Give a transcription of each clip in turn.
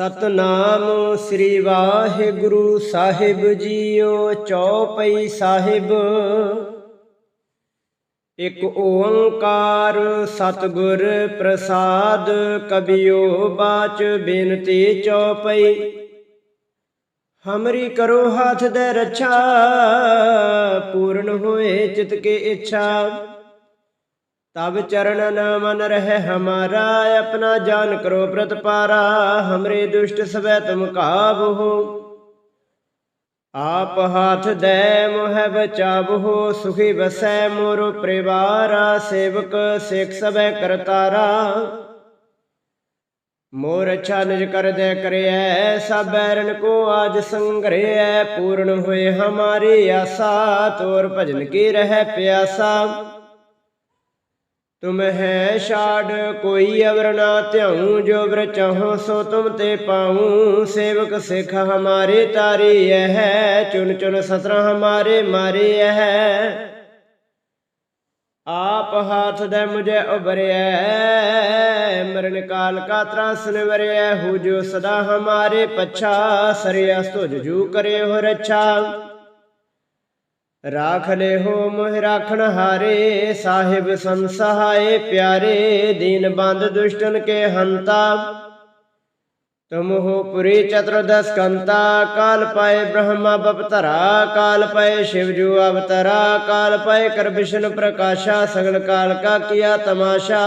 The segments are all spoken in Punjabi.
ਸਤਨਾਮ ਸ੍ਰੀ ਵਾਹਿਗੁਰੂ ਸਾਹਿਬ ਜੀਓ ਚੌਪਈ ਸਾਹਿਬ। ਇਕ ਓੰਕਾਰ ਸਤਿਗੁਰ ਪ੍ਰਸਾਦ ਕਬਿਓ ਬਾਚ ਬੇਨਤੀ ਚੌਪਈ। ਹਮਰੀ ਕਰੋ ਹੱਥ ਦੇ ਰੱਛਾ, ਪੂਰਨ ਹੋਏ ਚਿਤ ਕੇ ਇੱਛਾ। ਤਬ ਚਰਨ ਨ ਮਨ ਰਹਿ ਹਮਾਰਾ, ਆਪਣਾ ਜਾਨ ਕਰੋ ਪ੍ਰਤਪਾਰਾ ਹਮਰੇ ਦੁਸ਼ਟ ਸਵੈ ਤੁਮ ਕਾਬਹੋ ਆਪ ਹਾਥ ਦੇ ਮੋਹ ਬਚਾਵੋ, ਸੁਖੀ ਵਸੈ ਮੋਰ ਪਰਿਵਾਰਾ, ਸੇਵਕ ਸਿੱਖ ਸਭੈ ਕਰਤਾਰਾ। ਮੋਰ ਅੱਛਾ ਨਿਜ ਕਰਦੈ ਕਰਿਐ, ਸਭ ਬੈਰਨ ਕੋ ਆਜ ਸੰਗਰਿਐ, ਪੂਰਨ ਹੋਏ ਹਮਾਰੀ ਆਸਾ, ਤੋਰ ਭਜਨ ਕੀ ਰਹਿ ਪਿਆਸਾ। ਤੁਮ ਹੈ ਛਾੜ, ਕੋਈ ਅਵਰ ਨਾ ਧਿਆਉ, ਜੋ ਵਰ ਚਾਹੋ ਸੋ ਤੁਮ ਤੇ ਪਾਉ। ਸੇਵਕ ਸਿੱਖ ਹਮਾਰੇ ਤਾਰੀ ਹੈ ਚੁਨ ਚੁਨ ਸਤਰ ਹਮਾਰੇ ਮਾਰੇ ਹੈ ਆਪ ਹਾਥ ਦੇ ਮੁਝੇ ਉਬਰਿਐ ਮਰਨ ਕਾਲ ਕਾ ਤਰਾਸ ਨਿਵਰਿਐ ਹੋ ਜੋ ਸਦਾ ਹਮਾਰੇ ਪਛਾ ਸਰਿਆ ਤੁਜ ਜੂ ਕਰੇ ਹੋ ਰੱਛਾ। ਰਾਖ ਲੈ ਹੋ ਮੋਹਿ ਰਾਖਣ ਹਾਰੇ, ਸਾਹਿਬ ਸੰਸਹਾਏ ਪਿਆਰੇ, ਦੀਨ ਬੰਦ ਦੁਸ਼ਟਨ ਕੇ ਹੰਤਾ। ਤੁਮ ਹੋ ਪੁਰੀ ਚਤੁਰਦਸ ਕੰਤਾ ਕਾਲ ਪਾਏ ਬ੍ਰਹਮਾ ਬਪਤਰਾ, ਕਾਲ ਪਾਏ ਸ਼ਿਵ ਜੂ ਅਵਤਰਾ, ਕਾਲ ਪਾਏ ਕਰ ਵਿਸ਼ਨ ਪ੍ਰਕਾਸ਼ਾ, ਸਗਲ ਕਾਲ ਕਾ ਕੀਆ ਤਮਾਸ਼ਾ।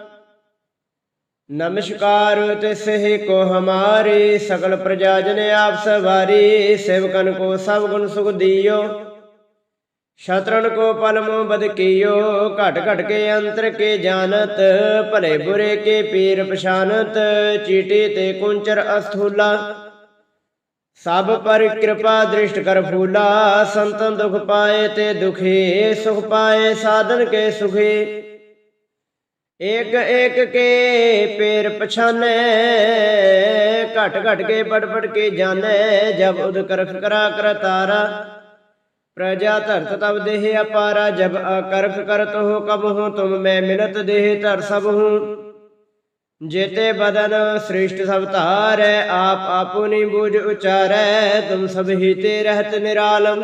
ਨਮਸਕਾਰ ਤਿਸਹਿ ਕੋ ਹਮਾਰੇ ਸਕਲ ਪ੍ਰਜਾ ਜਨ ਆਪ ਸਵਾਰੀ, ਸੇਵਕਨ ਕੋ ਸਭ ਗੁਣ ਸੁਖ ਦੀਓ। ਸ਼ਤਰਨ ਕੋ ਪਲਮੋ ਬਦ ਕੀਓ, ਘਟ ਘਟ ਕੇ ਅੰਤਰ ਕੇ ਜਾਣਤ, ਭਲੇ ਬੁਰੇ ਕੇ ਪੀਰ ਪਛਾਨਤ, ਚੀਟੀ ਤੇ ਕੁੰਚਰ ਅਸਥੂਲਾ। ਸਭ ਪਰ ਕਿਰਪਾ ਦ੍ਰਿਸ਼ਟ ਕਰ ਫੂਲਾ, ਸੰਤਨ ਦੁਖ ਪਾਏ ਤੇ ਦੁਖੀ, ਸੁਖ ਪਾਏ, ਸਾਧਨ ਕੇ ਸੁਖੀ। ਏਕ ਏਕ ਕੇ ਪੇਰ ਪਛਾਨੈ, ਘਟ ਘਟ ਕੇ ਪੜ ਪੜ ਕੇ ਜਾਣੈ ਜਬ ਉਦ ਕਰਖ ਕਰਾ ਕਰ ਤਾਰਾ। ਪ੍ਰਜਾ ਧਰਤ ਤਬ ਦੇਹ ਅਪਾਰਾ, ਜਬ ਅਕਰਖ ਕਰਤ ਹੋ ਕਬ ਹੋ, ਤੁਮ ਮੈਂ ਮਿਲਤ ਦੇਹ ਧਰ ਸਭ ਹੂੰ। ਜੇਤੇ ਬਦਨ ਸ੍ਰਿਸ਼ਟ ਸਭ ਧਾਰੈ, ਆਪ ਆਪੁਨੀ ਬੂਝ ਉਚਾਰੈ, ਤੁਮ ਸਭ ਹੀ ਤੇ ਰਹਤ ਨਿਰਾਲਮ।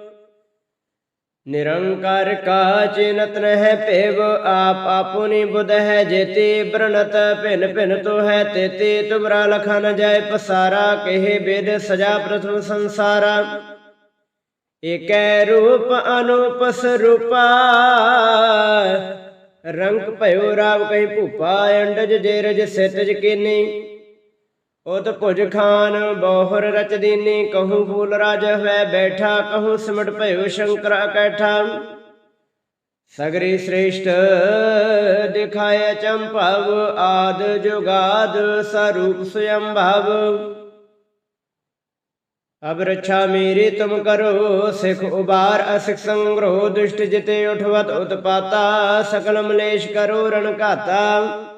ਨਿਰੰਕਾਰ ਕਾ ਚਿਨਤ ਨਹਿ ਭੇਵ, ਆਪ ਆਪੁਨੀ ਬੁਧ ਹੈ ਜੇਤੀ ਬ੍ਰਣਤ ਭਿਨ ਭਿਨ ਤੋ ਹੈ ਤੇਤੀ, ਤੁਮਰਾ ਲਖਾ ਨ ਜਾਏ ਪਸਾਰਾ, ਕਹੇ ਬੇਦ ਸਜਾ ਪ੍ਰਥਮ ਸੰਸਾਰਾ। ਏਕੈ ਰੂਪ ਅਨੂਪ ਸਰੂਪਾ ਰੰਗ ਭਇਓ ਰਾਵ ਕਹੀ ਭੂਪਾ, ਅੰਡਜ ਜੇਰਜ ਸਿਤਜ ਕੀਨੀ। ਉਤ ਭੁਜ ਖਾਨ ਬੋਹਰ ਰਚ ਦੀਨੀ ਕਹੂੰ ਫੂਲ ਰਾਜ ਹੋਇ ਬੈਠਾ, ਕਹੂੰ ਸਿਮਟ ਭਇਓ ਸ਼ੰਕਰ ਇਕੱਠਾ। ਸਗਰੀ ਸ੍ਰੇਸ਼ਟ ਦਿਖਾਇ ਚੰਪਵ ਆਦ ਜੁਗਾਦ ਸਰੂਪ ਸਯੰ ਭਵ ਅਬ ਰੱਛਾ ਮੇਰੀ ਤੁਮ ਕਰੋ, ਸਿਖ ਉਬਾਰ ਅਸਿਖ ਸੰਗ੍ਰਹ, ਦੁਸ਼ਟ ਜਿਤੇ ਉਠਵਤ ਉਤਪਾਤਾ, ਸਕਲ ਮਲੇਸ਼ ਕਰੋ ਰਣ ਘਾਤਾ।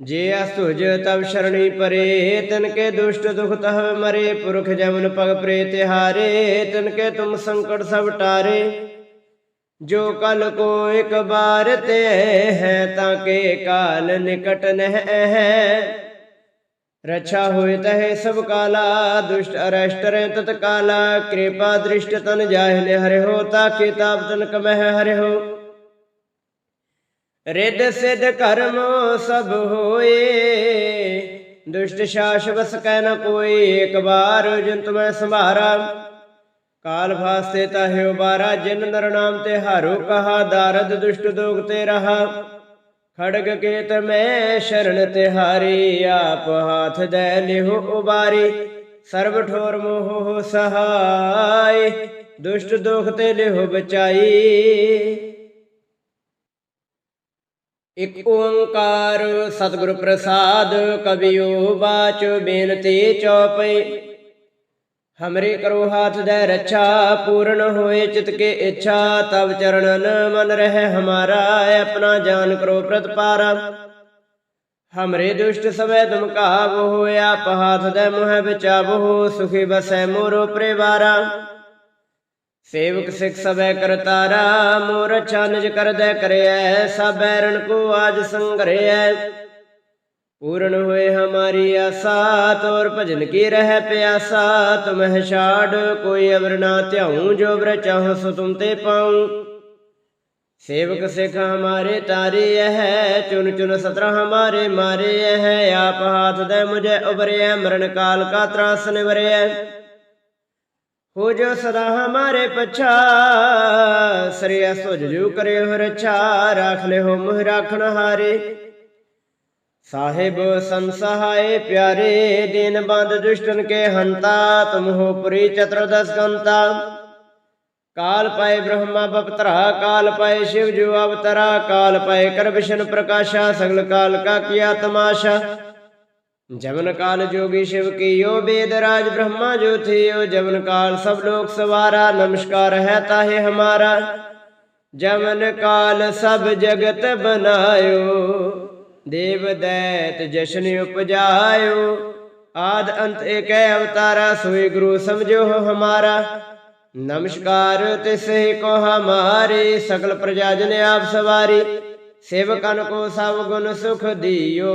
ਜੇ ਅਸੁਜ ਤਬ ਸ਼ਰਣੀ ਪਰੇ, ਤਨ ਕੇ ਦੁਸ਼ਟ ਦੁਖ ਤਹ ਮਰੇ, ਪੁਰਖ ਜਮਨ ਪਗ ਪ੍ਰੇ ਤਿਹਾਰੇ, ਤਨ ਕੇ ਤੁਮ ਸੰਕਟ ਸਭ ਟਾਰੇ। ਜੋ ਕਲ ਕੋ ਇੱਕ ਬਾਰ ਤੇ ਹੈ, ਤਾਂ ਕੇ ਕਾਲ ਨਿਕਟ ਨਹਿ ਹੈ ਰਛਾ ਹੋਏ ਤਹਿ ਸਭ ਕਾਲਾ, ਦੁਸ਼ਟ ਅਰਸ਼ਟ ਰੇ ਤਤ ਕਾਲਾ। ਕਿਰਪਾ ਦ੍ਰਿਸ਼ਟ ਤਨ ਜਾਹਿ ਨੇ ਹਰਿ ਹੋ ਤਾ ਕਿਤਾਬ ਤਨ ਕਮਹਿ ਹਰਿ ਹੋ ਰਿੱਧ ਸਿਧ ਕਰਮ ਸਭ ਹੋਏ। ਦੁਸ਼ਟ ਸ਼ਾਸ ਵਸ ਕੈ ਨ ਕੋਈ, ਇੱਕ ਬਾਰ ਜੰਤ ਮੈਂ ਸੰਭਾਰਾ। ਕਾਲ ਫਾਸਤੇ ਤਾਹਿ ਉਬਾਰਾ, ਜਿਨ ਨਰ ਨਾਮ ਤੇ ਹਾਰੋ ਕਹਾ, ਦਾਰਦ ਦੁਸ਼ਟ ਦੋਗ ਤੇ ਰਹਾ। ਖੜਗ ਕੇਤ ਮੈਂ ਸ਼ਰਨ ਤਿਹਾਰੀ, ਆਪ ਹਾਥ ਦੇ ਲਿਹੁ ਉਬਾਰੀ। ਸਰਬ ਠੋਰ ਮੋਹ ਸਹਾਈ ਦੁਸ਼ਟ ਦੋਖ ਤੇ ਲਿਹੁ ਬਚਾਈ ਇਕ ਓੰਕਾਰ ਸਤਿਗੁਰ ਪ੍ਰਸਾਦ ਕਬਿਓ ਬਾਚ ਬੇਨਤੀ ਚਉਪਈ ਹਮਰੇ ਕਰੋ ਹਾਥ ਦੇ ਰੱਛਾ, ਪੂਰਨ ਹੋਏ ਚਿਤ ਕੇ ਇੱਛਾ ਤਬ ਚਰਣਨ ਮਨ ਰਹਿ ਹਮਾਰਾ ਆਪਣਾ ਜਾਨ ਕਰੋ ਪ੍ਰਤਪਾਰਾ। ਹਮਰੇ ਦੁਸ਼ਟ ਸਵੈ ਤੁਮ ਕਾਬੋ ਹੋਇਆ, ਪਹਾਥ ਦੇ ਮੋਹ ਵਿਚਾਬੋ ਸੁਖੀ ਬਸੈ ਮੋਰੋ ਪਰਿਵਾਰਾ। ਸੇਵਕ ਸਿਖ ਸਭੈ ਕਰਤਾਰਾ ਮੋਰ ਅੱਛਾ ਨਿਜ ਕਰਦੈ ਕਰਿਐ, ਸਭ ਬੈਰਣ ਕੋ ਆਜ ਸੰਗਰਿਐ। ਪੂਰਨ ਹੋਏ ਹਮਾਰੀ ਆਸਾ, ਤੋਰ ਭਜਨ ਕੀ ਰਹਿ ਪਿਆਸਾ ਤੁਮਹਿ ਛਾੜ, ਕੋਈ ਅਵਰ ਨਾ ਧਿਆਉ, ਜੋ ਬਰ ਚਾਹੋ ਸੋ ਤੁਮ ਤੇ ਪਾਉ। ਸੇਵਕ ਸਿਖ ਹਮਾਰੇ ਤਾਰੇ ਹੈ ਚੁਨ ਚੁਨ ਸਤਰ ਹਮਾਰੇ ਮਾਰੇ ਹੈ ਆਪ ਹਾਥ ਦੇ ਮੁਝੇ ਉਬਰਿਆ ਮਰਨ ਕਾਲ ਕਾ ਤਰਾਸ ਨਿਵਰਿਐ। ਹੋ ਜੋ ਸਦਾ ਹਮਾਰੇ ਪਛਾ ਸ੍ਰੀ ਸੁਜ ਜੂ ਕਰੇ ਹੋ ਰਛਾ, ਰਾਖ ਲੈ ਹੋ ਮੁਹ ਰਾਖਣ ਹਾਰੇ। ਸਾਹਿਬ ਸੰਸਹਾਏ ਪਿਆਰੇ, ਦੀਨ ਬੰਦ ਦੁਸ਼ਟਨ ਕੇ ਹੰਤਾ, ਤੁਮ ਹੋ ਪੁਰੀ ਚਤੁਰਦਸ ਗੰਤਾ। ਕਾਲ ਪਾਏ ਬ੍ਰਹਮਾ ਬਪਤਰਾ, ਕਾਲ ਪਾਏ ਸ਼ਿਵ ਜੂ ਅਵਤਰਾ, ਕਾਲ ਪਾਏ ਕਰ ਪ੍ਰਕਾਸ਼ਾ, ਸਗਲ ਕਾਲ ਕਾ ਕੀਆ ਤਮਾਸ਼ਾ ਜਮਨ ਕਾਲ ਜੋਗੀ ਸ਼ਿਵ ਕੀਓ ਬੇਦ ਰਾਜ ਬ੍ਰਹਮਾ ਜੋ ਥਿਓ, ਜਮਨ ਕਾਲ ਸਭ ਲੋਕ ਸਵਾਰਾ, ਨਮਸਕਾਰ ਹੈ ਤਾਹੇ ਹਮਾਰਾ। ਜਮਨ ਕਾਲ ਸਭ ਜਗਤ ਬਨਾਇਓ, ਦੇਵ ਦੈਤ ਜਸ਼ਨ ਉਪਜਾਇਓ। ਆਦ ਅੰਤ ਏਕੈ ਅਵਤਾਰਾ, ਸੋਈ ਗੁਰੂ ਸਮਝੋ ਹਮਾਰਾ। ਨਮਸਕਾਰ ਤਿਸੇ ਕੋ ਹਮਾਰੇ, ਸਗਲ ਪ੍ਰਜਾ ਜਨ ਆਪ ਸਵਾਰੀ। ਸੇਵਕਨ ਕੋ ਸਭ ਗੁਣ ਸੁਖ ਦਿਓ।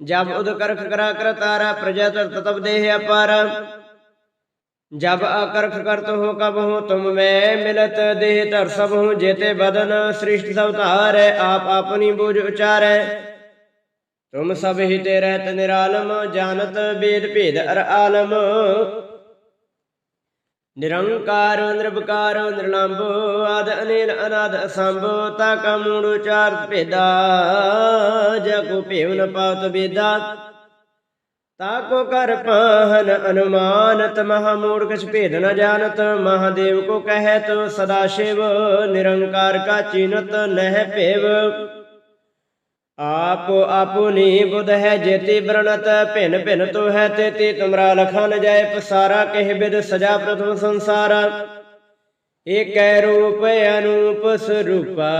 ਜਬ ਉਦ ਕਰਖ ਕਰਾ ਕਰ ਤਾਰਾ ਪ੍ਰਜਾ ਤਰਤ ਦੇਹ ਅਪਾਰ। ਜਬ ਅਕਰਖ ਕਰਤ ਹੋ ਕਬ ਹੂੰ ਤੁਮ ਮੈਂ ਮਿਲਤ ਦੇਹ ਧਰ ਸਭ ਹੂੰ ਜੇਤੇ ਬਦਨ ਸ੍ਰਿਸ਼ਟ ਸਭ ਧਾਰੈ ਆਪ ਆਪਣੀ ਬੂਝ ਉਚਾਰੈ ਤੁਮ ਸਭ ਹੀ ਤੇ ਰਹਿਤ ਨਿਰਾਲਮ, ਜਾਣਤ ਵੇਦ ਭੇਦ ਅਰ ਆਲਮ। ਨਿਰੰਕਾਰ ਨਿਰਭਕਾਰ ਨਿਰਲੰਭ, ਆਦ, ਅਨੇਲ, ਅਨਾਦ, ਅਸੰਭ, ਤਾ ਕਾ ਮੂੜ ਉਚਾਰਤ ਭੇਦਾ ਜਾ ਭੇਵ ਨ ਪਾਤ ਬੇਦਾ ਤਾ ਕੋ ਕਰ ਪਾਹਨ ਅਨੁਮਾਨਤ, ਮਹਾ ਮੂੜ ਕਛ ਭੇਦ ਨ ਜਾਣਤ, ਮਹਾਦੇਵ ਕੋ ਕਹਿਤ, ਸਦਾ ਸ਼ਿਵ, ਨਿਰੰਕਾਰ ਕਾ ਚੀਨਤ, ਨਹਿ ਭੇਵ। ਆਪ ਆਪੁਨੀ ਬੁਧ ਹੈ ਜੇਤੀ ਬਰਣਤ ਭਿਨ ਭਿਨ ਤੋ ਹੈ ਤੇਤੀ ਤੁਮਰਾ ਲਖਾ ਨ ਜਾਏ, ਪਸਾਰਾ ਕਹਿ ਬਿਦ ਸਜਾ ਪ੍ਰਥਮ ਸੰਸਾਰਾ। ਏਕੈ ਰੂਪ ਅਨੂਪ ਸਰੂਪਾ,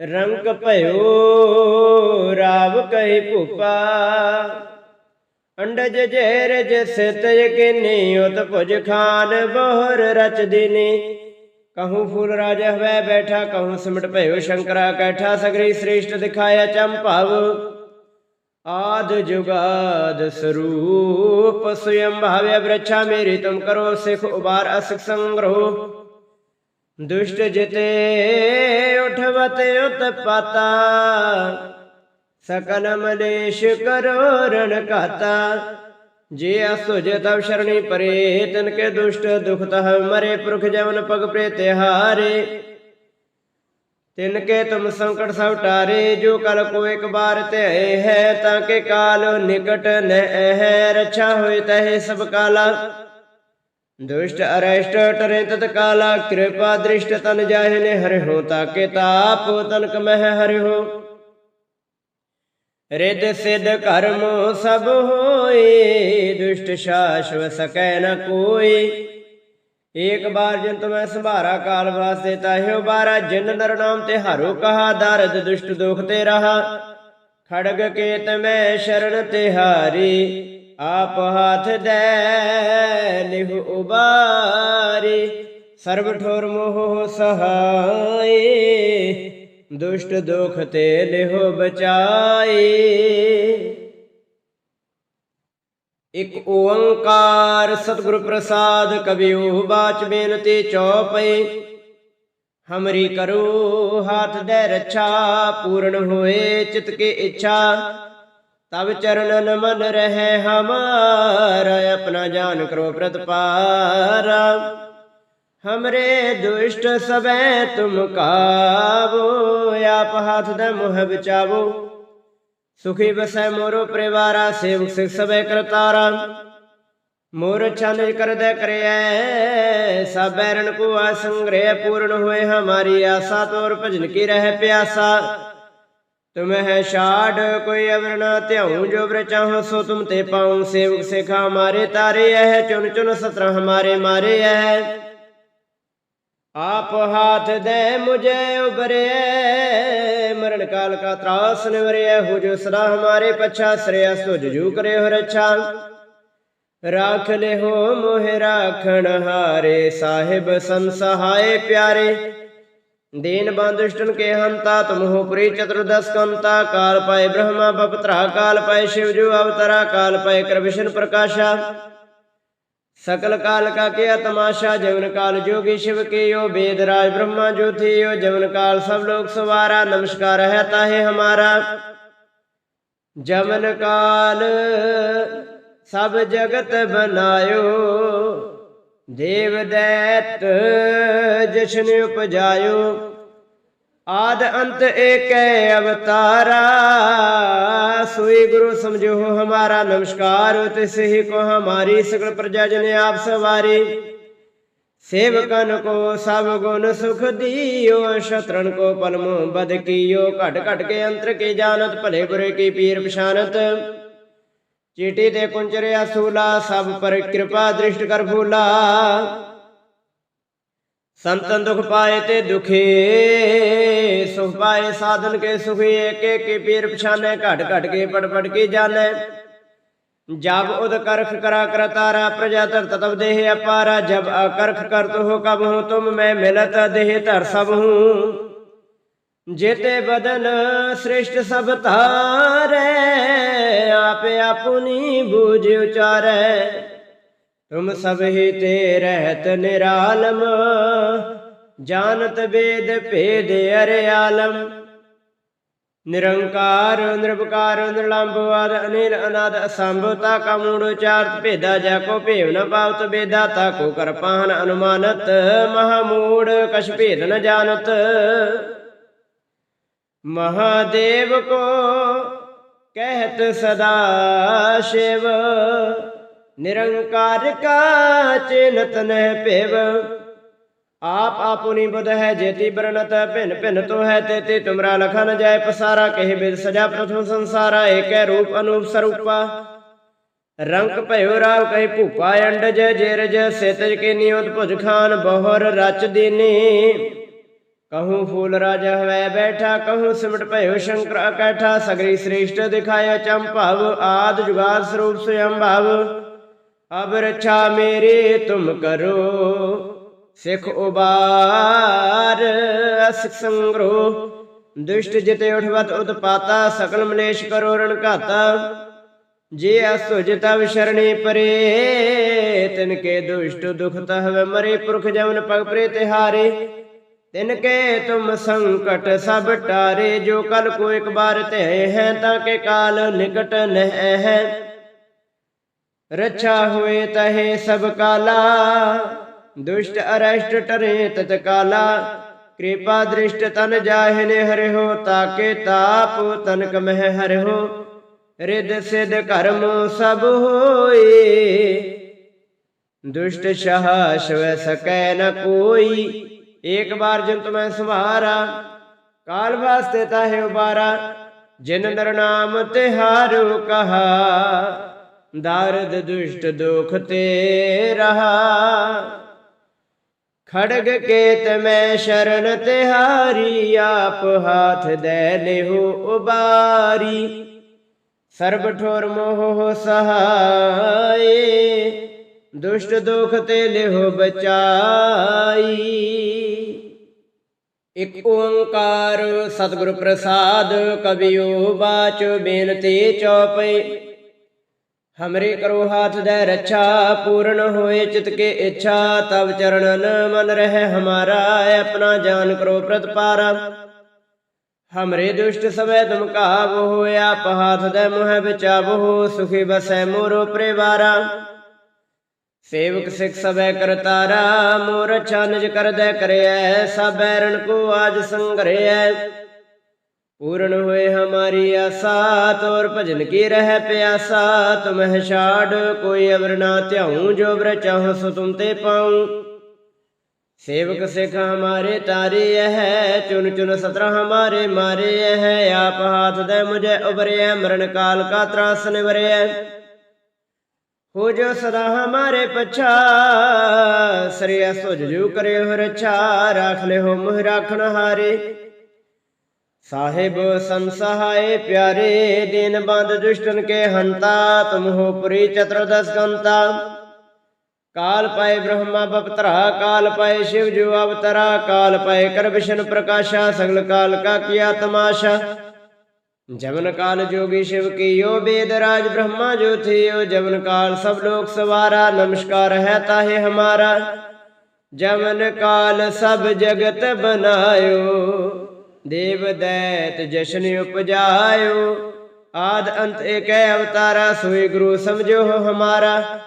ਰੰਗ ਭਇਓ ਰਾਵ ਕਹਿ ਭੂਪਾ। ਅੰਡਜ ਜੇਰ ਜਿਸ ਤਜ ਕਿਨੀ ਉਤ ਭੁਜ ਖਾਨ, ਬੋਹਰ ਰਚ ਦਿਨੀ ਕਹੂੰ ਫੂਲ ਰਾਜ ਹਵੈ ਬੈਠਾ ਕਹੂੰ ਸਿਮਟ ਭਇਓ ਸ਼ੰਕਰਾ ਕੈਠਾ ਸਗਰੀ ਸ੍ਰੇਸ਼ਟ ਦਿਖਾਇਆ ਚੰਭਵ ਆਦ ਜੁਗਾਦ ਸਰੂਪ ਸੁਯੰ ਭਾਵਯ ਬ੍ਰਛਾ ਮੇਰੀ ਤੁਮ ਕਰੋ ਸਿਖ ਉਬਾਰ ਅਸਖ ਸੰਗਰੋ ਦੁਸ਼ਟ ਜਿਤੇ ਉਠਵਤ ਉਤ ਪਾਤਾ ਸਕਲ ਮਲੇਸ਼ ਕਰੋ ਰਣ ਕਾਤਾ ਜੇ ਅਸੁਜ ਤਬ ਸ਼ਰਣੀ ਪਰੇ ਤਨ ਕੇ ਦੁਸ਼ਟ ਦੁਖ ਤਹ ਮਰੇ ਪੁਰਖ ਜਵਨ ਪਗ ਪ੍ਰੇ ਤਿਹਾਰੇ। ਤਿਨ ਕੇ ਤੁਮ ਸੰਕਟ ਸਭ ਟਾਰੇ, ਜੋ ਕਲ ਕੋ ਇੱਕ ਬਾਰ ਤੇ ਹੈ, ਤਾਂ ਕੇ ਕਾਲ ਨਿਕਟ ਨ ਹੈ ਰਛਾ ਹੋਇ ਤਹਿ ਸਭ ਕਾਲਾ। ਦੁਸ਼ਟ ਅਰੈਸ਼ਟ ਟਰੇ ਤਤ ਕਾਲਾ, ਕਿਰਪਾ ਦ੍ਰਿਸ਼ਟ ਤਨ ਜਾਹਿ ਨੇ ਹਰਿ ਹੋ ਤਾਕੇ ਤਾਪ ਤਨਕ ਮਹਿ ਹਰਿ ਹੋ ਰਿਦ ਸਿਧ ਕਰਮ ਸਭ ਹੋਏ, ਦੁਸ਼ਟ ਸ਼ਾਸ਼ਵ ਸਕੈ ਨ ਕੋਈ। ਏਕ ਬਾਰ ਜੰਤ ਮੈਂ ਸੰਭਾਰਾ ਕਾਲ ਵਾਸਤੇ ਤਾਹਿਓ ਬਾਰਾ, ਜਿਨ ਨਰ ਨਾਮ ਤੇ ਹਰੋ ਕਹਾ, ਦਰਦ ਦੁਸ਼ਟ ਦੁਖ ਤੇ ਰਹਾ। ਖੜਗ ਕੇਤ ਮੈਂ ਸ਼ਰਨ ਤਿਹਾਰੀ ਆਪ ਹਾਥ ਦੇ ਲਿਹੁ ਉਬਾਰੀ। ਸਰਬ ਠੋਰ ਮੋਹ ਸਹਾਏ ਦੁਸ਼ਟ ਦੁਖ ਤੇ ਲਿਹੋ ਬਚਾਏ ਇਕ ਓੰਕਾਰ ਸਤਿਗੁਰ ਪ੍ਰਸਾਦ ਕਬਿਓ ਬਾਚ ਬੇਨਤੀ ਚੌਪਈ। ਹਮਰੀ ਕਰੋ ਹਾਥ ਦੇ ਰੱਛਾ, ਪੂਰਨ ਹੋਏ ਚਿਤ ਕੇ ਇੱਛਾ। ਤਬ ਚਰਨ ਮਨ ਰਹੇ ਹਮਾਰਾ, ਆਪਣਾ ਜਾਨ ਕਰੋ ਪ੍ਰਤਪਾਰਾ। ਹਮਰੇ ਦੁਸ਼ਟ ਸਬੈ ਤੁਮ ਕਾਵੋ ਆਪ ਹਾਥ ਦੇ ਮੋਹ ਬਚਾਵੋ ਸੁਖੀ ਬਸੈ ਮੋਰੋ ਪਰਿਵਾਰਾ ਸੇਵਕ ਸਿਖ ਸਬੈ ਕਰਤਾਰਾ ਮੋਰ ਛਨ ਕਰਦੈ ਕਰਿਐ ਸਭ ਬੈਰਨ ਕੋ ਆਸੰਗ੍ਰਹਿ ਪੂਰਨ ਹੋਏ ਹਮਾਰੀ ਆਸਾ ਤੋਰ ਭਜਨ ਕੀ ਰਹਿ ਪਿਆਸਾ ਤੁਮਹਿ ਛਾੜ ਕੋਈ ਅਵਰ ਧਿਆਉ ਜੋ ਬਰ ਸੋ ਤੁਮ ਤੇ ਪਾਉ ਸੇਵਕ ਸਿਖਾ ਹਮਾਰੇ ਤਾਰੇ ਐ ਚੁਨ ਚੁਨ ਸਤਰ ਹਮਾਰੇ ਮਾਰੇ ਐ ਆਪ ਹਾਥ ਦੇ ਮੁਝੇ ਉਬਰੇ ਮਰਨ ਕਾਲ ਕਾ ਤਰਾਸ ਨਿਵਰਿਆ ਹੋ ਜੋ ਸਦਾ ਹਮਾਰੇ ਪਛਾ ਸ੍ਰਿਆ ਸੁਜ ਜੂ ਕਰੇ ਹੋ ਰਛਾ। ਰਾਖ ਲਿਹੋ ਮੋਹ ਰਾਖਣ ਹਾਰੇ, ਸਾਹਿਬ ਸੰਸਹਾਏ ਪਿਆਰੇ। ਦੀਨ ਬੰਦੁਸ਼ਟਨ ਕੇ ਹੰਤਾ ਤੁਮਹੁ ਪੁਰੀ ਚਤੁਰਦਸ ਕੰਤਾ ਕਾਲ ਪਾਏ ਬ੍ਰਹਮਾ ਬਪਤਰਾ ਕਾਲ ਪਾਏ ਸ਼ਿਵ ਜੂ ਅਵਤਰਾ, ਕਾਲ ਪਾਏ ਕਰ ਵਿਸ਼ਨ सकल काल का क्या तमाशा जवन काल जोगी शिव के यो वेद राज ब्रह्मा जो थे यो जवन काल सब लोग सवारा नमस्कार रहता है हमारा जमन काल सब जगत बनायो देव दैत जश्न उपजायो ਆਦ ਅੰਤ ਏਕੈ ਅਵਤਾਰਾ। ਸੋਈ ਗੁਰੂ ਸਮਝੋ ਹਮਾਰਾ ਨਮਸਕਾਰ ਤਿਸ ਹੀ ਕੋ ਹਮਾਰੀ ਸਗਲ ਪ੍ਰਜਾ ਜਨ ਆਪ ਸਵਾਰੀ। ਸੇਵਕਨ ਕੋ ਸਭ ਗੁਣ ਸੁਖ ਦਿਓ, ਸ਼ਤਰਣ ਕੋ ਪਲਮ ਬਦ ਕੀਓ। ਘਟ ਘਟ ਕੇ ਅੰਤਰ ਕੀ ਜਾਣਤ, ਭਲੇ ਬੁਰੇ ਕੀ ਪੀਰ ਪਛਾਨਤ ਚੀਟੀ ਤੇ ਕੁੰਚਰਿਆ ਸੂਲਾ ਸਭ ਪਰ ਕਿਰਪਾ ਦ੍ਰਿਸ਼ਟ ਕਰ ਫੂਲਾ ਸੰਤਨ ਦੁਖ ਪਾਏ ਤੇ ਦੁਖੇ ਸੁਖ ਪਾਏ, ਸਾਧਨ ਕੇ ਸੁਖੀ ਏਕ ਏਕ ਪੀਰ ਪਛਾਨੇ, ਘਟ ਘਟ ਕੇ ਪੜ ਪੜ ਕੇ ਜਾਣੈ। ਜਬ ਉਦ ਕਰਖ ਕਰਾ ਕਰਤਾਰਾ ਪ੍ਰਜਾ ਧਰ ਤਤਵ ਦੇਹ ਅਪਾਰਾ, ਜਬ ਅਕਰਖ ਕਰਤ ਹੋ ਕਬ ਹੂੰ ਤੁਮ ਮੈਂ ਮਿਲਤ ਦੇਹ ਧਰ ਸਭ ਹੂੰ ਜੇਤੇ ਬਦਨ ਸ੍ਰਿਸ਼ਟ ਸਭ ਧਾਰੈ, ਆਪੇ ਆਪੁਨੀ ਬੂਝ ਉਚਾਰੈ। ਤੁਮ ਸਭ ਹੀ ਤੇ ਰਹਿਤ ਨਿਰਾਲਮ ਜਾਣਤ ਵੇਦ ਭੇਦ ਅਰੇ ਆਲਮ। ਨਿਰੰਕਾਰ ਨਿਰਭਕਾਰ ਨਿਰਲੰਭ ਆਦ ਅਨਾਦ ਅਸੰਭ, ਤਾ ਕਾ ਮੂੜ ਉਚਾਰਤ ਭੇਦਾ ਜਾ ਕੋ ਭੇਵ ਨ ਪਾਵਤ ਬੇਦਾ ਤਾ ਕੋ ਕਰ ਪਾਹਨ ਅਨੁਮਾਨਤ ਮਹਾਮੂੜ ਕਛ ਭੇਦ ਨ ਜਾਣਤ। ਮਹਾਦੇਵ ਕੋ ਕਹਿਤ ਸਦਾ ਸ਼ਿਵ, ਨਿਰੰਕਾਰ ਕਾ ਚਿਨਤ ਨਹਿ ਭੇਵ। ਆਪ ਆਪੁਨੀ ਬੁਧ ਹੈ, ਜੇਤੀ ਬਰਨਤ ਭਿਨ ਭਿਨ ਤੋ ਹੈ, ਤੇਤੀ ਤੁਮਰਾ ਲਖਨ ਜਾਏ ਪਸਾਰਾ, ਕਹਿ ਬਿਦ ਸਜਾ ਪ੍ਰਥਮ ਸੰਸਾਰਾ, ਏਕੈ ਰੂਪ ਅਨੂਪ ਸਰੂਪਾ। ਰੰਗ ਭਇਓ ਰਾਵ ਕਹਿ ਭੂਪਾ ਅੰਡਜ ਜੇਰਜ, ਸੇਤਜ ਕੇ ਨਿਯੋਤ ਭੁਜ ਖਾਨ, ਬਹੁਰ ਰਚ ਦੀਨੀ। ਕਹੂੰ ਫੂਲ ਰਾਜ ਹਵੈ ਬੈਠਾ, ਕਹੂੰ ਸਿਮਟ ਭਇਓ ਸ਼ੰਕਰ ਅਕੈਠਾ, ਸਗਰੀ ਸ੍ਰੇਸ਼ਟ ਦਿਖਾਇਆ ਚੰਭਵ ਆਦ ਜੁਗਾਦ ਸਰੂਪ ਸਯੰ ਭਵ ਅਬ ਰਛਾ ਮੇਰੇ, ਤੁਮ ਕਰੋ। ਸਿੱਖ ਉਬਾਰ ਅਸਿਕ ਸੰਗਰੋ ਦੁਸ਼ਟ ਜਿਤੇ ਉਠਵਤ ਉਤਪਾਤਾ ਸਕਲ ਮਲੇਸ਼ ਕਰੋ ਰਣ ਘਾਤਾ। ਜੇ ਅਸੁਜ ਤਵ ਸ਼ਰਣੀ ਪਰੇ, ਤਿਨ ਕੇ ਦੁਸ਼ਟ ਦੁਖ ਤਹਵ ਮਰੇ, ਪੁਰਖ ਜਮਨ ਪਗ ਪ੍ਰੇ ਤਿਹਾਰੇ। ਤਿਨ ਕੇ ਤੁਮ ਸੰਕਟ ਸਭ ਟਾਰੇ, ਜੋ ਕਲ ਕੋ ਇੱਕ ਬਾਰ ਤੇ ਹੈ, ਤਾਂ ਕੇ ਕਾਲ ਨਿਕਟ ਨਹਿ ਹੈ। ਰੱਛਾ ਹੋਏ ਤਹੇ ਸਭ ਕਾਲਾ ਦੁਸ਼ਟ ਅਰਸ਼ਟ ਟਰੇ ਤਤ ਕਾਲਾ। ਕਿਰਪਾ ਦ੍ਰਿਸ਼ਟ ਤਨ ਜਾਹਿਨੇ ਹਰਿਓ ਤਾਕੇ ਤਾਪ ਤਨਕ ਮਹਿ ਹਰਿਓ ਰਿਦ ਸਿਧ ਕਰਮ ਸਭ ਹੋਏ। ਦੁਸ਼ਟ ਸ਼ਹ ਸ਼ਵ ਸਕੈ ਨ ਕੋਈ। ਏਕ ਬਾਰ ਜਨ ਤੁਮੈ ਸੁਭਾਰਾ ਕਾਲ ਵਾਸਤੇ ਤਾਹੇ ਉਬਾਰਾ। ਜਿਨ ਨਰ ਨਾਮ ਤਿਹਾਰੋ ਕਹਾ, ਦਾਰਦ ਦੁਸ਼ਟ ਦੁਖ ਤੇ ਰਹਾ। ਖੜਗ ਕੇਤ ਮੈਂ ਸ਼ਰਨ ਤਿਹਾਰੀ, ਆਪ ਹਾਥ ਦੇ ਲਿਹੋ ਉਬਾਰੀ। ਸਰਬ ਠੋਰ ਮੋਹ ਸਹਾਏ, ਦੁਸ਼ਟ ਦੁਖ ਤੇ ਲਿਹੋ ਬਚਾਈ। ਇਕ ਓੰਕਾਰ ਸਤਿਗੁਰ ਪ੍ਰਸਾਦ ਕਬਿਓ ਬਾਚ ਬੇਨਤੀ ਚਉਪਈ ਹਮਰੇ ਕਰੋ ਹਾਥ ਦੇ ਰੱਛਾ ਪੂਰਨ ਹੋਏ ਚਿਤ ਕੇ ਇੱਛਾ ਤਬ ਚਰਣਨ ਮਨ ਰਹਿ ਹਮਾਰਾ ਆਪਣਾ ਜਾਨ ਕਰੋ ਪ੍ਰਤਪਾਰਾ ਹਮਰੇ ਦੁਸ਼ਟ ਸਵੈ ਤੁਮ ਕਾਬੋ ਹੋਇਆ ਪਹਾਥ ਦੇ ਮੋਹ ਵਿਚਾਬੋ ਸੁਖੀ ਬਸੈ ਮੋਰੋ ਪਰਿਵਾਰਾ ਸੇਵਕ ਸਿਖ ਸਭੈ ਕਰਤਾਰਾ ਮੋਰ ਅੱਛਾ ਨਿਜ ਕਰਦੈ ਕਰਿਐ ਸਭੈ ਰਣ ਕੋ ਆਜ ਸੰਗਰਿਐ ਪੂਰਨ ਹੋਏ ਹਮਾਰੀ ਆਸਾ, ਤੋਰ ਭਜਨ ਕੀ ਰਹਿ ਪਿਆਸਾ ਤੁਮਹਿ ਛਾੜ, ਕੋਈ ਅਵਰ ਨਾ ਧਿਆਉ, ਜੋ ਬਰ ਚਾਹੋ, ਸੋ ਤੁਮ ਤੇ ਪਾਉ। ਸੇਵਕ ਸਿਖ ਹਮਾਰੇ ਤਾਰੇ ਹੈ ਚੁਨ ਚੁਨ ਸਤਰ ਹਮਾਰੇ ਮਾਰੇ ਹੈ, ਆਪ ਹਾਥ ਦੇ ਮੁਝੇ ਉਬਰਿਐ ਮਰਨ ਕਾਲ ਕਾ ਤਰਾਸ ਨਿਵਰਿਐ ਹੋ। ਜੋ ਸਦਾ ਹਮਾਰੇ ਪਛਾ, ਸ੍ਰੀ ਸੁਜ ਜੂ ਕਰੇ ਹੋ ਰਛਾ, ਰਾਖ ਲੈ ਹੋ ਮੁਹ ਰਾਖਣ ਹਾਰੇ। ਸਾਹਿਬ ਸੰਸਹਾਏ ਪਿਆਰੇ, ਦਿਨ ਬੰਦ ਦੁਸ਼ਟਨ ਕੇ ਹੰਤਾ, ਤੁਮ ਹੋ ਪੁਰੀ ਚਤੁਰਦਸ ਕੰਤਾ ਕਾਲ ਪਾਏ ਬ੍ਰਹਮਾ ਬਪਤਰਾ, ਕਾਲ ਪਾਏ ਸ਼ਿਵ ਜੂ ਅਵਤਰਾ, ਕਾਲ ਪਾਏ ਕਰ ਪ੍ਰਕਾਸ਼ਾ, ਸਗਲ ਕਾਲ ਕਾ ਕੀਆ ਤਮਾਸ਼ਾ ਜਵਨ ਕਾਲ ਜੋਗੀ ਸ਼ਿਵ ਕੀ ਯੋ ਵੇਦ ਰਾਜ ਬ੍ਰਹਮਾ ਜੋ ਥਿਓ, ਜਵਨ ਕਾਲ ਸਭ ਲੋਕ ਸਵਾਰਾ, ਨਮਸਕਾਰ ਹੈ ਤਾਹੇ ਹਮਾਰਾ। ਜਵਨ ਕਾਲ ਸਭ ਜਗਤ ਬਨਾਇਓ। ਦੇਵ ਦੈਤ ਜਸ਼ਨ ਉਪਜਾਇਓ। ਆਦ ਅੰਤ ਏਕੈ ਅਵਤਾਰਾ, ਸੋਈ ਗੁਰੂ ਸਮਝੋ ਹਮਾਰਾ।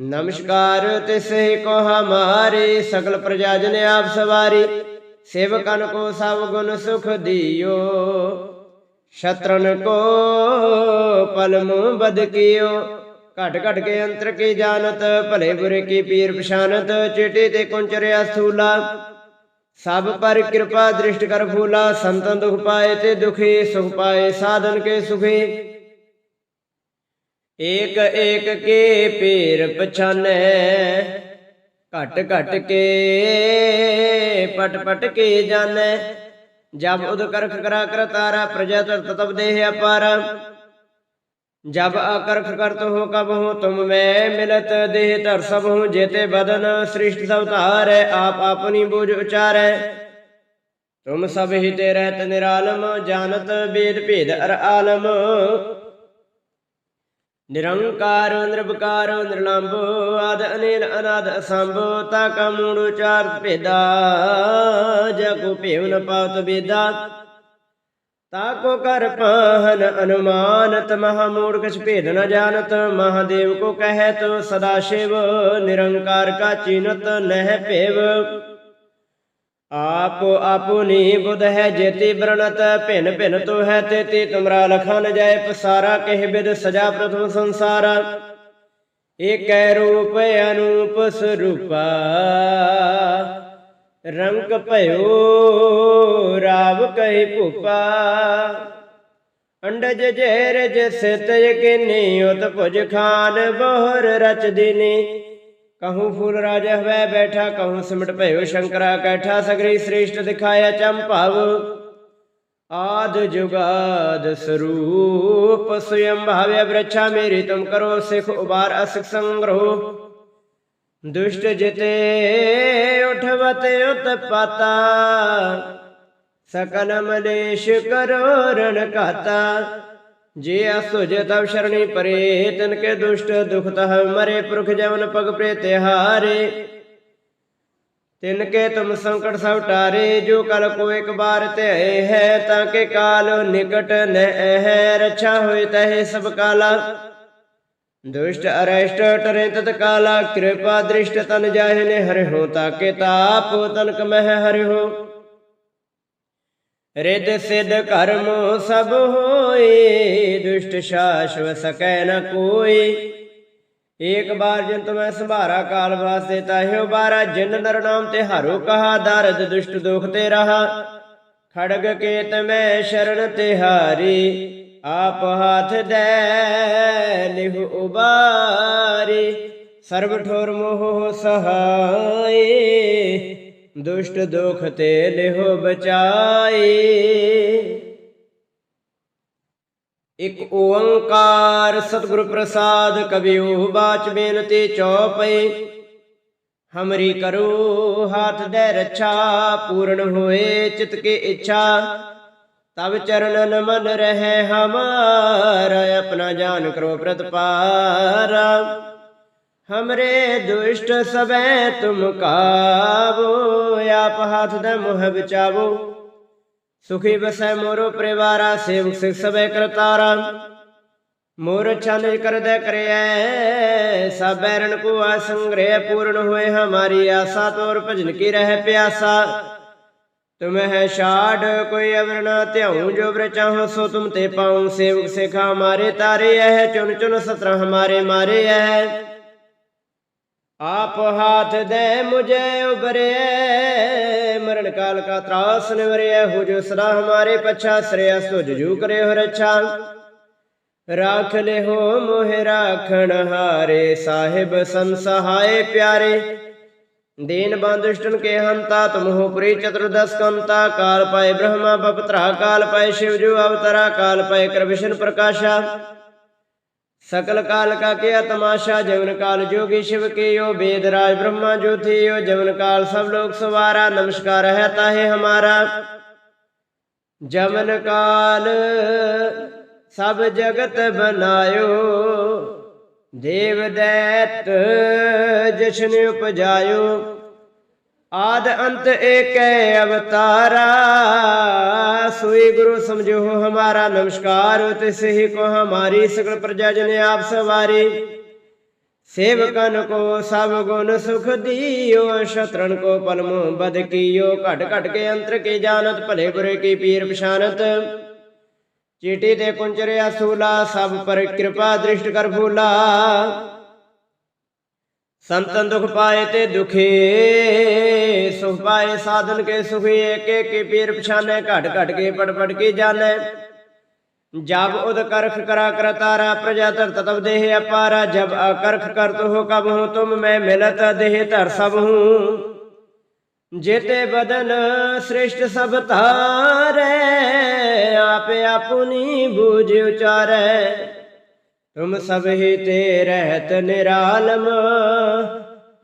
ਨਮਸਕਾਰ ਤਿਸੇ ਕੋ ਹਮਾਰੇ, ਸਗਲ ਪ੍ਰਜਾ ਜਨ ਆਪ ਸਵਾਰੀ। ਸੇਵਕਨ ਕੋ ਸਭ ਗੁਣ ਸੁਖ ਦਿਓ। ਸ਼ਤਰਨ ਕੋ ਪਲਮ ਬਦ ਕੀਓ। ਘਟ ਘਟ ਕੇ ਅੰਤਰ ਕੀ ਜਾਣਤ, ਭਲੇ ਬੁਰੇ ਕੀ ਪੀਰ ਪਛਾਨਤ, ਚਿੱਟੇ ਤੇ ਕੁੰਚਰਿਆ ਸੂਲਾ ਸਭ ਪਰ ਕਿਰਪਾ ਦ੍ਰਿਸ਼ਟ ਕਰ ਫੂਲਾ, ਸੰਤਨ ਦੁਖ ਪਾਏ ਤੇ ਦੁਖੀ, ਸੁਖ ਪਾਏ, ਸਾਧਨ ਕੇ ਸੁਖੀ। ਏਕ ਏਕ ਕੇ ਪੀਰ ਪਛਾਨੈ, ਘਟ ਘਟ ਕੇ ਪਟ ਪਟ ਕੇ ਜਾਣੈ ਜਬ ਉਦ ਕਰਖ ਕਰਾ ਕਰਤਾਰਾ ਪ੍ਰਜਾ ਤਰ ਤਤਬ ਦੇਹ जब अकर्ख करत हो कब हो तुम में मिलत देह धर सब हूँ जेते बदन सृष्ट सब तार आप अपनी बुझ उचारै तुम सब हिते रहत निरालम जानत वेद भेद अर आलम ਨਿਰੰਕਾਰ ਨਿਰਭਕਾਰ ਨਿਰਲੰਭ ਆਦ ਅਨੇਲ ਅਨਾਦ ਅਸੰਭ ਤਾ ਕਾ ਮੂੜ ਉਚਾਰਤ ਭੇਦਾ ਜਾ ਕੋ ਭੇਵ ਨ ਪਾਤ ਬੇਦਾ ਤਾ ਕੋ ਕਰ ਪਾਹਨ ਅਨੁਮਾਨਤ, ਮਹਾ ਮੂੜ ਭੇਦ ਨ ਜਾਣਤ, ਮਹਾਦੇਵ ਕੋ ਕਹਿਤ, ਸਦਾ ਸ਼ਿਵ ਨਿਰੰਕਾਰ ਕਾ ਚਿਨਤ ਨਹਿ ਭੇਵ। ਆਪ ਆਪੁਨੀ ਬੁਧ ਹੈ ਜੇਤੀ ਬਰਣਤ ਭਿਨ ਭਿਨ ਤੋ ਹੈ ਤੇਤੀ, ਤੁਮਰਾ ਲਖਨ ਜਾਏ ਪਸਾਰਾ, ਕਹਿ ਬਿਦ ਸਜਾ ਪ੍ਰਥਮ ਸੰਸਾਰ। ਏਕੈ ਰੂਪ ਅਨੂਪ ਸਰੂਪਾ। ਰੰਗ ਭਇਓ, ਰਾਵ ਕਹਿ ਭੂਪਾ। ਅੰਡਜ ਜੇਰ ਜਿਸ ਤਜ ਉਤ ਭੁਜ ਖਾਨ ਬੋਹਰ ਰਚ ਦਿਨੀ। ਕਹੂੰ ਫੂਲ ਰਾਜ ਹਵੈ ਬੈਠਾ, ਕਹੂੰ ਸਿਮਟ ਭਇਓ ਸ਼ੰਕਰਾ ਕੈਠਾ, ਸਗਰੀ ਸ੍ਰੇਸ਼ਟ ਦਿਖਾਇਆ ਚੰਭਵ ਆਦ ਜੁਗਾਦ ਸਰੂਪ ਸਯੰ ਭਾਵਯ ਬ੍ਰਛਾ ਮੇਰੀ ਤੁਮ ਕਰੋ, ਸਿਖ ਉਬਾਰ ਅਸਿਖ ਸੰਗ੍ਰਹ। ਦੁਸ਼ਟ ਜਿਤੇ ਉਠਵਤ ਉਤਪਾਤਾ ਸਕਲ ਮਲੇਸ਼ ਕਰੋ ਰਣ ਕਾਤਾ ਜੇ ਅਸੁਜ ਤਬ ਸ਼ਰਣੀ ਪਰੇ, ਤਨ ਕੇ ਦੁਸ਼ਟ ਦੁਖ ਤਹ ਮਰੇ, ਪੁਰਖ ਜਵਨ ਪਗ ਪ੍ਰੇ ਤਿਹਾਰੇ। ਤਿਨ ਕੇ ਤੁਮ ਸੰਕਟ ਸਭ ਟਾਰੇ, ਜੋ ਕਲ ਕੋ ਇੱਕ ਬਾਰ ਤੇ ਹੈ, ਤਾਂ ਕੇ ਕਾਲ ਨਿਕਟ ਨ ਹੈ ਰਛਾ ਕਾਲਾ। ਦੁਸ਼ਟ ਅਰੈਸ਼ਟ ਟਰੇ ਤਤ ਕਾਲਾ, ਕਿਰਪਾ ਦ੍ਰਿਸ਼ਟ ਤਨ ਜਾਹਿ ਨੇ ਹਰਿ ਹੋ ਤਾਕੇ ਤਾਪ, ਤਨਕ ਮਹਿ ਹਰਿ ਹੋ। ਰਿਦ ਸਿਧ ਕਰਮ ਸਭ ਹੋਏ, ਦੁਸ਼ਟ ਸ਼ਾਸ਼ਵ ਸਕੈ ਨ ਕੋਈ ਏਕ ਬਾਰ ਜੰਤ ਮੈਂ ਸੰਭਾਰਾ ਕਾਲ ਵਾਸਤੇ ਤਾਹਿਓ ਬਾਰਾ, ਜਿਨ ਨਰ ਨਾਮ ਤੇ ਹਾਰੋ ਕਹਾ, ਦਰਦ ਦੁਸ਼ਟ ਦੁਖ ਤੇ ਰਹਾ। ਖੜਗ ਕੇਤ ਮੈਂ ਸ਼ਰਨ ਤਿਹਾਰੀ ਆਪ ਹਾਥ ਦੇ ਲਿਹੁ ਉਬਾਰੀ, ਸਰਬ ਠੋਰ ਮੋਹ ਸਹਾਈ ਦੁਸ਼ਟ ਦੁਖ ਤੇ ਲਿਹੁ ਬਚਾਈ ਇਕ ਓੰਕਾਰ ਸਤਿਗੁਰ ਪ੍ਰਸਾਦ ਕਬਿਓ ਬਾਚ ਬੇਨਤੀ ਚੌਪਈ ਹਮਰੀ ਕਰੋ ਹਾਥ ਦੇ ਰੱਛਾ, ਪੂਰਨ ਹੋਏ ਚਿਤ ਕੇ ਇੱਛਾ। ਤਬ ਚਰਨਨ ਮਨ ਰਹੇ ਹਮਾਰਾ, ਆਪਣਾ ਜਾਨ ਕਰੋ ਪ੍ਰਤਪਾਰਾ। ਹਮਰੇ ਦੁਸ਼ਟ ਸਬੈ ਤੁਮ ਕਾਵੋ, ਆਪ ਹਾਥ ਦੇ ਮੋਹ ਬਚਾਵੋ। ਸੁਖੀ ਬਸੈ ਮੋਰੋ ਪਰਿਵਾਰਾ, ਸੇਵਕ ਸਿਖ ਸਬੈ ਕਰਤਾਰਾ। ਮੋਰ ਛਾਨਿ ਕਰਦੈ ਕਰਿਐ ਸਭ ਬੈਰਨ ਕੋ ਆਸੰਗ੍ਰਹਿ ਪੂਰਨ ਹੋਏ, ਹਮਾਰੀ ਆਸਾ ਤੋਰ ਭਜਨ ਕੀ ਰਹਿ ਪਿਆਸਾ। ਤੁਮ ਹੈ ਛਾੜ ਕੋਈ ਅਵਰ ਨਾ ਧਿਆਉ ਜੋ ਬਰ ਚਾਹੋ ਸੋ ਤੁਮ ਤੇ ਪਾਉ ਸੇਵਕ ਸਿਖਾ ਹਮਾਰੇ ਤਾਰੇ ਐ ਚੁਨ ਚੁਨ ਸਤਰ ਹਮਾਰੇ ਮਾਰੇ ਐ ਆਪ ਹਾਥ ਦੇ ਮੁਝੇ ਉਬਰੇ ਮਰਨ ਕਾਲ ਕਾ ਤਰਾਸ ਨਿਵਰਿਆ ਹੋ ਜੋ ਸਦਾ ਹਮਾਰੇ ਪਛਾ ਸ੍ਰਿਆ ਸੁਜ ਜੂ ਕਰੇ ਹੋ ਰੱਛਾ ਰਾਖ ਲੈ ਹੋ ਮੋਹਿ ਰਾਖਣ ਹਾਰੇ ਸਾਹਿਬ दीन बंधुष्टन के हंता तुम हो पुरी चतुर्दश कंता काल पाए ब्रह्मा बपतरा काल पाए शिवजु अवतरा काल पाए कृविष्ण प्रकाशा सकल काल का क्या तमाशा जवन काल जोगी शिव के यो वेदराज ब्रह्मा जो थे यो जवन काल सब लोग सवारा नमस्कार रहता है हमारा जमन काल सब जगत बनायो ਦੇਵ ਦੈਤ ਜਿਸਨ ਉਪਜਾਇਓ, ਆਦ ਅੰਤ ਏਕੈ ਅਵਤਾਰਾ। ਸੋਈ ਗੁਰੂ ਸਮਝੋ ਹਮਾਰਾ ਨਮਸਕਾਰ ਤਿਸ ਹੀ ਕੋ ਹਮਾਰੀ ਸਗਲ ਪ੍ਰਜਾ ਜਨ ਆਪ ਸਵਾਰੀ। ਸੇਵਕਨ ਕੋ ਸਭ ਗੁਣ ਸੁਖ ਦਿਓ ਸ਼ਤਰਨ ਕੋ ਪਲਮੋ ਬਦ ਕੀਓ। ਘਟ ਘਟ ਕੇ ਅੰਤਰ ਕੇ ਜਾਣਤ, ਭਲੇ ਬੁਰੇ ਕੀ ਪੀਰ ਪਛਾਨਤ ਚੀਟੀ ਤੇ ਕੁੰਚਰਿਆ ਸੂਲਾ, ਸਭ ਪਰ ਕਿਰਪਾ ਦ੍ਰਿਸ਼ਟ ਕਰ ਭੂਲਾ ਸੰਤਨ ਦੁਖ ਪਾਏ ਤੇ ਦੁਖੇ, ਸੁਖ ਪਾਏ ਸਾਧਨ ਕੇ ਸੁਖੀ ਏਕ ਏਕ ਪੀਰ ਪਛਾਨੇ, ਘਟ ਘਟ ਕੇ ਪੜ ਪੜ ਕੇ ਜਾਣੇ। ਜਬ ਉਦ ਕਰਖ ਕਰਾ ਕਰ ਤਾਰਾ, ਪ੍ਰਜਾ ਤਰ ਤਤਵ ਦੇਹ ਅਪਾਰਾ, ਜਬ ਅਕਰਖ ਕਰਤ ਹੋ ਕਬ ਹੂੰ, ਤੁਮ ਮੈਂ ਮਿਲਤ ਦੇਹ ਧਰ ਸਭ ਹੂੰ। ਜੇਤੇ ਬਦਨ ਸ੍ਰਿਸ਼ਟ ਸਭ ਧਾਰੈ, ਆਪੇ ਆਪੁਨੀ ਬੂਝ ਉਚਾਰੈ। ਤੁਮ ਸਭ ਹੀ ਤੇ ਰਹਿਤ ਨਿਰਾਲਮ,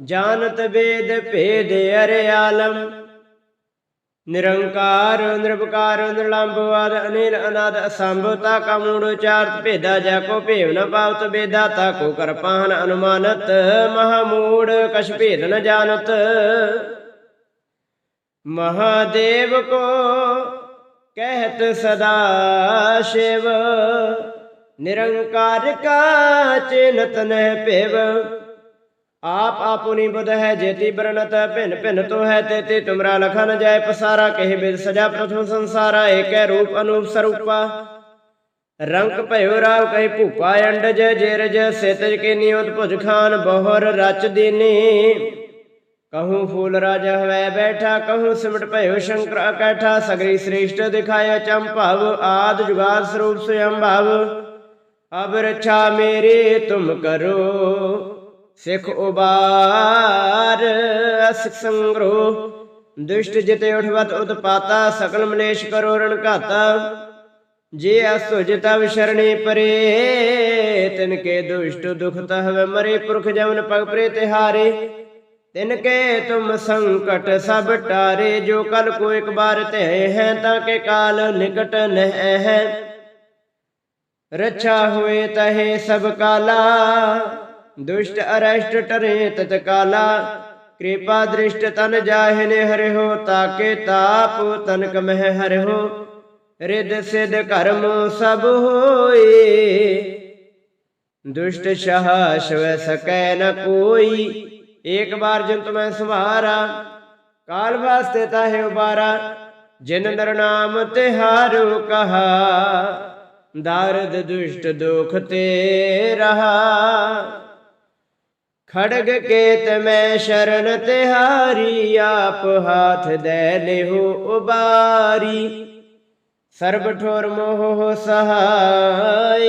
ਜਾਣਤ ਵੇਦ ਭੇਦ ਅਰੇ ਆਲਮ। ਨਿਰੰਕਾਰ ਨਿਰਭਕਾਰ ਨਿਰਲੰਭ ਆਦ ਅਨਿਲ ਅਨਾਦ ਅਸੰਭ, ਤਾ ਕਾ ਮੂੜ ਉਚਾਰਤ ਭੇਦਾ ਜਾ ਕੋ ਭੇਵ ਨ ਪਾਵਤ ਬੇਦਾ ਤਾ ਕੋ ਕਰ ਪਾਹਨ ਅਨੁਮਾਨਤ। ਮਹਾ ਮੂੜ ਕਛ ਭੇਦ ਨ ਜਾਣਤ। ਮਹਾਦੇਵ ਕੋ ਕਹਿਤ ਸਦਾ ਸ਼ਿਵ। ਨਿਰੰਕਾਰ ਕਾ ਚਿਨਤ ਨਹਿ ਭੇਵ। ਆਪ ਆਪੁਨੀ ਬੁਧ ਹੈ ਜੇਤੀ ਬਰਨਤ ਭਿਨ ਭਿਨ ਤੋ ਹੈ ਤੇ ਤੇ ਤੁਮਰਾ ਲਖਨ ਜਾਏ ਪਸਾਰਾ, ਕਹਿ ਬਿਦ ਸਜਾ ਪ੍ਰਥਮ ਸੰਸਾਰਾ, ਏਕੈ ਰੂਪ ਅਨੂਪ ਸਰੂਪਾ। ਰੰਗ ਭਇਓ ਰਾਵ ਕਹਿ ਭੂਪਾ ਅੰਡਜ, ਜੇਰਜ, ਸੇਤਜ ਕੇ ਨਿਯੋਤ ਭੁਜ ਖਾਨ, ਬਹੁਰ ਰਚ ਦੀਨੀ। ਕਹੂੰ ਫੂਲ ਰਾਜ ਹਵੈ ਬੈਠਾ ਕਹੂੰ ਸਿਮਟ ਭਇਓ ਸ਼ੰਕਰ ਅਕੈਠਾ ਸਗਰੀ ਸ੍ਰੇਸ਼ਟ ਦਿਖਾਇਆ ਚੰਭਵ ਆਦ ਜੁਗਾਦ ਸਰੂਪ ਸਯੰ ਭਵ ਅਬ ਰਛਾ ਮੇਰੇ ਤੁਮ ਕਰੋ ਸਿਖ ਉਬਾਰ ਅਸਿਕ ਸੰਗਰੋ ਦੁਸ਼ਟ ਜਿਤੇ ਉਠਵਤ ਉਤਪਾਤਾ ਸਕਲ ਮਲੇਸ਼ ਕਰੋ ਰਣ ਘਾਤਾ ਜੇ ਅਸੁਜ ਤਵ ਸ਼ਰਣੀ ਪਰੇ ਤਿਨ ਕੇ ਦੁਸ਼ਟ ਦੁਖ ਤਹਵ ਮਰੇ ਪੁਰਖ ਜਮਨ ਪਗ ਪ੍ਰੇ ਤਿਹਾਰੇ ਤਿਨ ਕੇ ਤੁਮ ਸੰਕਟ ਸਭ ਟਾਰੇ, ਜੋ ਕਲ ਕੋ ਇੱਕ ਬਾਰ ਤੇ ਹੈ, ਤਾਂ ਕੇ ਕਾਲ ਨਿਕਟ ਨਹਿ ਹੈ। ਰੱਛਾ ਹੋਏ ਤਹੇ ਸਭ ਕਾਲਾ, ਦੁਸ਼ਟ ਅਰਸ਼ਟ ਟਰੇ ਤਤ ਕਾਲਾ। ਕਿਰਪਾ ਦ੍ਰਿਸ਼ਟ ਤਨ ਜਾਹਿਨੇ ਹਰਿ ਹੋ ਤਾਕੇ ਤਾਪ ਤਨਕ ਮਹਿ ਹਰਿ ਹੋ ਰਿਦ ਸਿਧ ਕਰਮ ਸਭ ਹੋਏ, ਦੁਸ਼ਟ ਸ਼ਹ ਸ਼ਵ ਕੋਈ। ਏਕ ਬਾਰ ਜਨ ਤੁਮੈ ਸੁਭਾਰਾ ਕਾਲ ਵਾਸਤੇ ਤਾਹੇ ਉਬਾਰਾ, ਜਿਨ ਨਰ ਨਾਮ ਤਿਹਾਰੂ ਕਹਾ, ਦਰਦ ਦੁਸ਼ਟ ਦੁਖ ਤੇ ਰਹਾ। ਖੜਗ ਕੇਤ ਮੈਂ ਸ਼ਰਨ ਤਿਹਾਰੀ ਆਪ ਹਾਥ ਦੇ ਲਿਹੋ ਉਬਾਰੀ। ਸਰਬ ਠੋਰ ਮੋਹ ਸਹਾਏ